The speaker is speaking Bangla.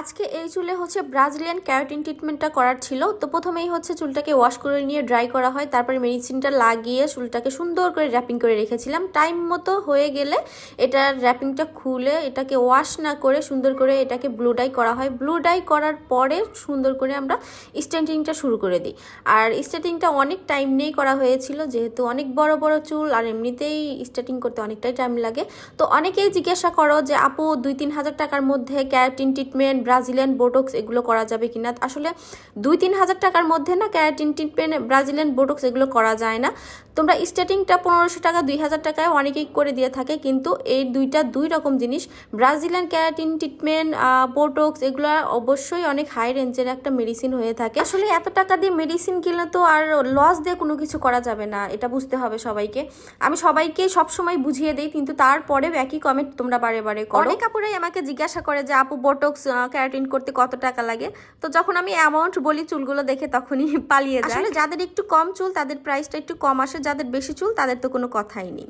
আজকে এই চুলে হচ্ছে ব্রাজিলিয়ান ক্যারাটিন ট্রিটমেন্টটা করার ছিল। তো প্রথমেই হচ্ছে চুলটাকে ওয়াশ করে নিয়ে ড্রাই করা হয়। তারপরে মেডিসিনটা লাগিয়ে চুলটাকে সুন্দর করে র্যাপিং করে রেখেছিলাম। টাইম মতো হয়ে গেলে এটার র্যাপিংটা খুলে এটাকে ওয়াশ না করে সুন্দর করে এটাকে ব্লু ডাই করা হয়। ব্লু ডাই করার পরে সুন্দর করে আমরা স্ট্যান্ডিংটা শুরু করে দিই। আর স্টার্টিংটা অনেক টাইম নিয়েই করা হয়েছিল। যেহেতু অনেক বড় বড় চুল আর এমনিতেই স্টার্টিং করতে অনেকটাই টাইম লাগে। তো অনেকেই জিজ্ঞাসা করো যে, আপু দুই তিন হাজার টাকার মধ্যে ক্যারাটিন ট্রিটমেন্ট ব্রাজিলিয়ান বোটক্স এগুলো করা যাবে কিনা? আসলে দুই তিন হাজার টাকার মধ্যে না ক্যারাটিন ট্রিটমেন্ট ব্রাজিলিয়ান বোটক্স এগুলো করা যায় না। তোমরা স্টার্টিংটা পনেরোশো টাকা, দুই হাজার টাকায় অনেকেই করে দিয়ে থাকে। কিন্তু এই দুইটা দুই রকম জিনিস, ব্রাজিলিয়ান ক্যারাটিন ট্রিটমেন্ট বোটক্স এগুলো অবশ্যই অনেক হাই রেঞ্জের একটা মেডিসিন হয়ে থাকে। আসলে এত টাকা দিয়ে মেডিসিন কিনলে তো আর লস দিয়ে কোনো কিছু করা যাবে না, এটা বুঝতে হবে সবাইকে। আমি সবাইকে সবসময় বুঝিয়ে দিই, কিন্তু তারপরেও একই কমেন্ট তোমরা বারে বারে করো। কাপড়াই আমাকে জিজ্ঞাসা করে যে, আপু, বোটক্স ক্যারাটিন করতে কত টাকা লাগে? তো যখন আমি অ্যামাউন্ট বলি চুলগুলো দেখে তখনই পালিয়ে যায়। আসলে যাদের একটু কম চুল, তাদের প্রাইসটা একটু কম আসে, যাদের বেশি চুল, তাদের তো কোনো কথাই নেই।